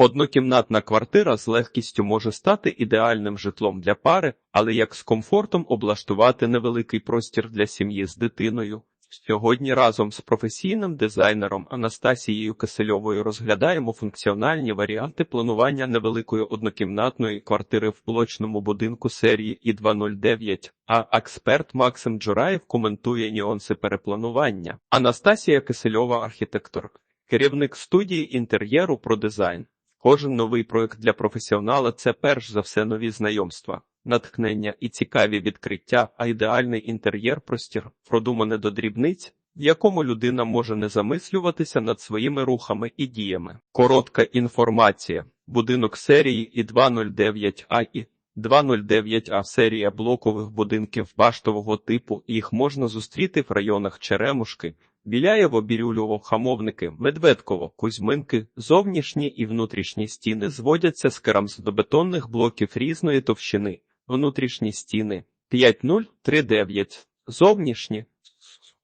Однокімнатна квартира з легкістю може стати ідеальним житлом для пари, але як з комфортом облаштувати невеликий простір для сім'ї з дитиною. Сьогодні разом з професійним дизайнером Анастасією Кисельовою розглядаємо функціональні варіанти планування невеликої однокімнатної квартири в блочному будинку серії І209, а експерт Максим Джураєв коментує нюанси перепланування. Анастасія Кисельова, архітектор, керівник студії інтер'єру про дизайн. Кожен новий проект для професіонала це перш за все нові знайомства, натхнення і цікаві відкриття, а ідеальний інтер'єр простір, продумане до дрібниць, в якому людина може не замислюватися над своїми рухами і діями. Коротка інформація. Будинок серії і 209 а і 209А серія блокових будинків баштового типу. Їх можна зустріти в районах Черемушки, Біляєво, Бірюльово, Хамовники, Медведково, Кузьминки, зовнішні і внутрішні стіни зводяться з керамзодобетонних блоків різної товщини, внутрішні стіни 5039, зовнішні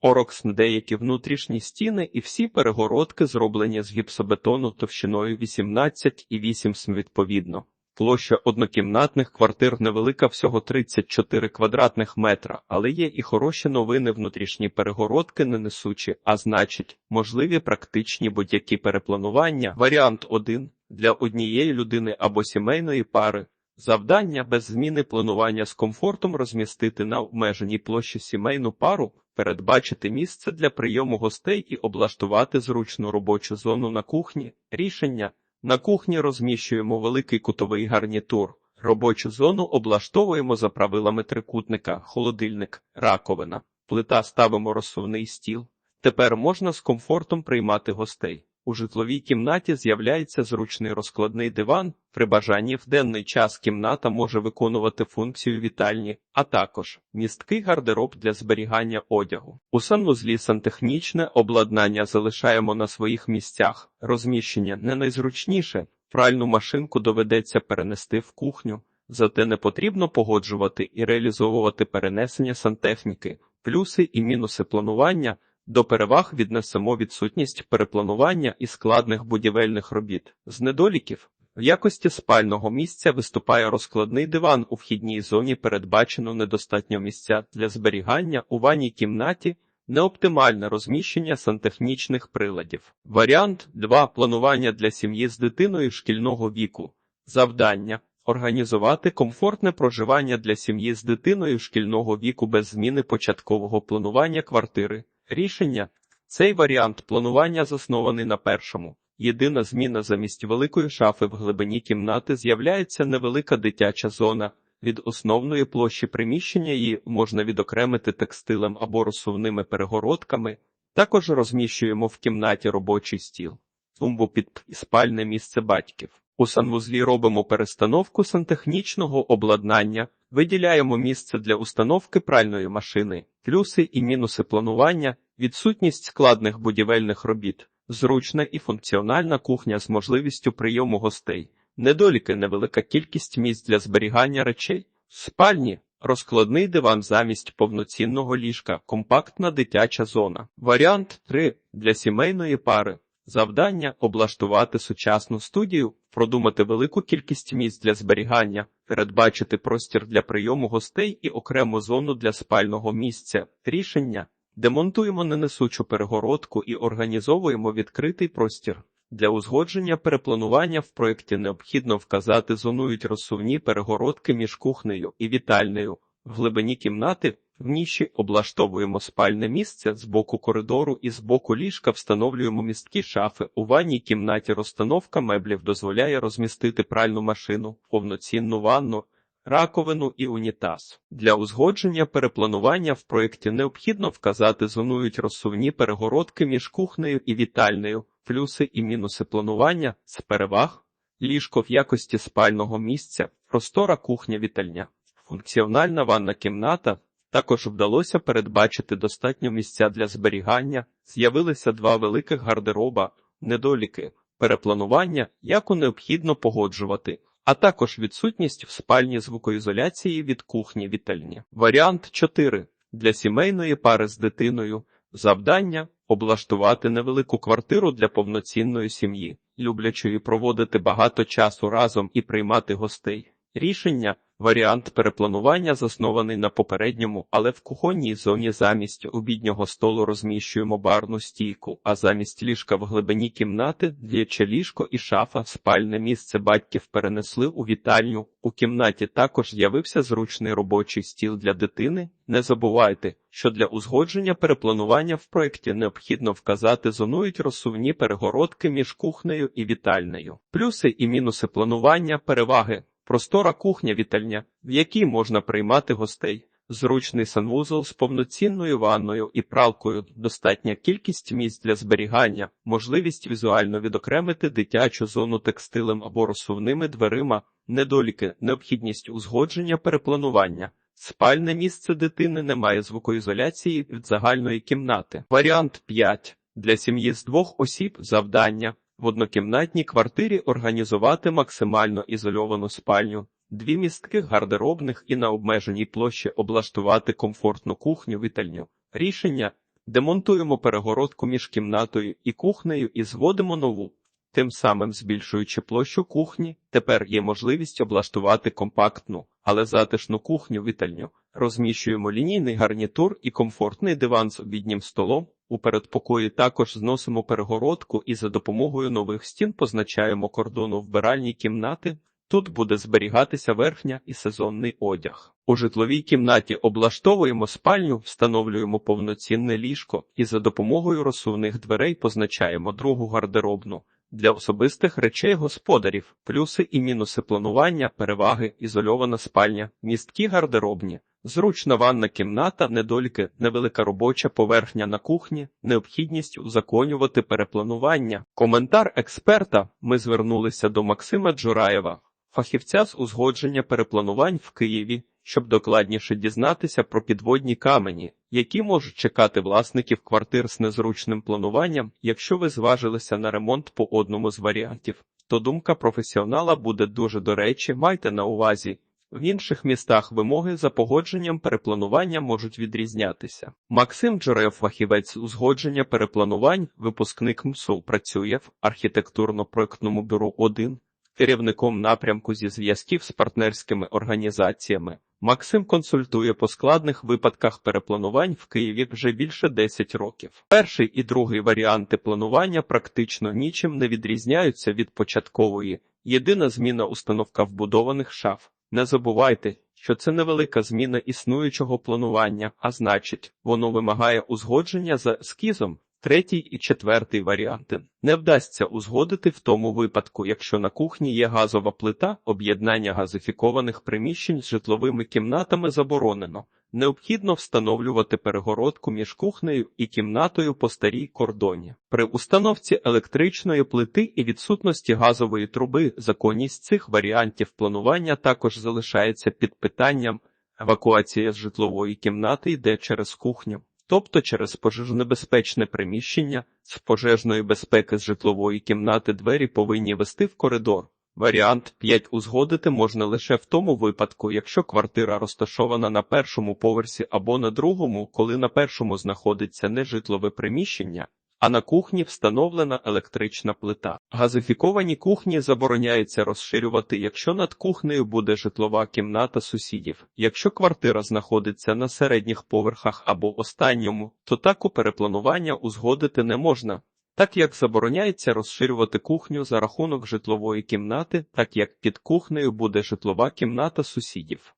Орокс деякі внутрішні стіни і всі перегородки зроблені з гіпсобетону товщиною 18 і 8 см відповідно. Площа однокімнатних квартир невелика всього 34 квадратних метра, але є і хороші новини внутрішні перегородки не несучі, а значить, можливі практичні будь-які перепланування. Варіант 1 для однієї людини або сімейної пари. Завдання без зміни планування з комфортом розмістити на обмеженій площі сімейну пару, передбачити місце для прийому гостей і облаштувати зручну робочу зону на кухні. Рішення на кухні розміщуємо великий кутовий гарнітур. Робочу зону облаштовуємо за правилами трикутника, холодильник, раковина, плита ставимо розсувний стіл. Тепер можна з комфортом приймати гостей. У житловій кімнаті з'являється зручний розкладний диван. При бажанні в денний час кімната може виконувати функцію вітальні, а також місткий гардероб для зберігання одягу. У санвузлі сантехнічне обладнання залишаємо на своїх місцях. Розміщення не найзручніше. Пральну машинку доведеться перенести в кухню, зате не потрібно погоджувати і реалізовувати перенесення сантехніки, плюси і мінуси планування. До переваг віднесемо відсутність перепланування і складних будівельних робіт. З недоліків в якості спального місця виступає розкладний диван у вхідній зоні. Передбачено недостатньо місця для зберігання у ванній кімнаті, неоптимальне розміщення сантехнічних приладів. Варіант 2. планування для сім'ї з дитиною шкільного віку. Завдання. Організувати комфортне проживання для сім'ї з дитиною шкільного віку без зміни початкового планування квартири. Рішення цей варіант планування заснований на першому. Єдина зміна замість великої шафи в глибині кімнати з'являється невелика дитяча зона. Від основної площі приміщення її можна відокремити текстилем або розсувними перегородками. Також розміщуємо в кімнаті робочий стіл, тумбу під спальне місце батьків. У санвузлі робимо перестановку сантехнічного обладнання, виділяємо місце для установки пральної машини, плюси і мінуси планування, відсутність складних будівельних робіт, зручна і функціональна кухня з можливістю прийому гостей, недоліки невелика кількість місць для зберігання речей, спальні. Розкладний диван замість повноцінного ліжка, компактна дитяча зона. Варіант 3. для сімейної пари. Завдання облаштувати сучасну студію, продумати велику кількість місць для зберігання, передбачити простір для прийому гостей і окрему зону для спального місця. Рішення демонтуємо ненесучу перегородку і організовуємо відкритий простір. Для узгодження перепланування в проєкті необхідно вказати зонують розсувні перегородки між кухнею і вітальнею. В глибині кімнати в ніші облаштовуємо спальне місце з боку коридору і з боку ліжка встановлюємо місткі шафи. У ванній кімнаті розстановка меблів дозволяє розмістити пральну машину, повноцінну ванну, раковину і унітаз. Для узгодження перепланування в проєкті необхідно вказати зонують розсувні перегородки між кухнею і вітальнею, плюси і мінуси планування з переваг, ліжко в якості спального місця, простора кухня вітальня. Функціональна ванна кімната також вдалося передбачити достатньо місця для зберігання, з'явилися два великих гардероба, недоліки, перепланування, яку необхідно погоджувати, а також відсутність в спальні звукоізоляції від кухні вітальні. Варіант 4. Для сімейної пари з дитиною завдання облаштувати невелику квартиру для повноцінної сім'ї. люблячої проводити багато часу разом і приймати гостей. Рішення варіант перепланування заснований на попередньому, але в кухонній зоні замість обіднього столу розміщуємо барну стійку, а замість ліжка в глибині кімнати діяче ліжко і шафа. Спальне місце батьків перенесли у вітальню. У кімнаті також з'явився зручний робочий стіл для дитини. Не забувайте, що для узгодження перепланування в проєкті необхідно вказати зонують розсувні перегородки між кухнею і вітальнею. Плюси і мінуси планування, переваги. Простора кухня-вітальня, в якій можна приймати гостей, зручний санвузол з повноцінною ванною і пралкою, достатня кількість місць для зберігання, можливість візуально відокремити дитячу зону текстилем або розсувними дверима, недоліки, необхідність узгодження перепланування. Спальне місце дитини не має звукоізоляції від загальної кімнати. Варіант 5. Для сім'ї з двох осіб завдання в однокімнатній квартирі організувати максимально ізольовану спальню, дві містки гардеробних і на обмеженій площі облаштувати комфортну кухню вітальню. Рішення демонтуємо перегородку між кімнатою і кухнею і зводимо нову. Тим самим збільшуючи площу кухні, тепер є можливість облаштувати компактну, але затишну кухню вітальню. Розміщуємо лінійний гарнітур і комфортний диван з обіднім столом. У передпокої також зносимо перегородку і за допомогою нових стін позначаємо кордону вбиральні кімнати. Тут буде зберігатися верхня і сезонний одяг. У житловій кімнаті облаштовуємо спальню, встановлюємо повноцінне ліжко і за допомогою розсувних дверей позначаємо другу гардеробну. Для особистих речей господарів, плюси і мінуси планування, переваги, ізольована спальня, місткі гардеробні, зручна ванна кімната, недоліки, невелика робоча поверхня на кухні, необхідність узаконювати перепланування. Коментар експерта. Ми звернулися до Максима Джураєва, фахівця з узгодження перепланувань в Києві, щоб докладніше дізнатися про підводні камені, які можуть чекати власників квартир з незручним плануванням, якщо ви зважилися на ремонт по одному з варіантів. То думка професіонала буде дуже до речі, майте на увазі. В інших містах вимоги за погодженням перепланування можуть відрізнятися. Максим Джерев, фахівець узгодження перепланувань, випускник МСУ, працює в архітектурно-проектному бюро 1, керівником напрямку зі зв'язків з партнерськими організаціями. Максим консультує по складних випадках перепланувань в Києві вже більше 10 років. Перший і другий варіанти планування практично нічим не відрізняються від початкової. Єдина зміна установка вбудованих шаф. Не забувайте, що це невелика зміна існуючого планування, а значить, воно вимагає узгодження за ескізом. Третій і четвертий варіанти не вдасться узгодити в тому випадку, якщо на кухні є газова плита, об'єднання газифікованих приміщень з житловими кімнатами заборонено. Необхідно встановлювати перегородку між кухнею і кімнатою по старій кордоні. При установці електричної плити і відсутності газової труби законність цих варіантів планування також залишається під питанням. Евакуація з житлової кімнати йде через кухню тобто через пожежонебезпечне приміщення з пожежної безпеки з житлової кімнати двері повинні вести в коридор. Варіант 5 узгодити можна лише в тому випадку, якщо квартира розташована на першому поверсі або на другому, коли на першому знаходиться нежитлове приміщення, а на кухні встановлена електрична плита. Газифіковані кухні забороняється розширювати, якщо над кухнею буде житлова кімната сусідів. Якщо квартира знаходиться на середніх поверхах або останньому, то таку перепланування узгодити не можна. Так як забороняється розширювати кухню за рахунок житлової кімнати, так як під кухнею буде житлова кімната сусідів.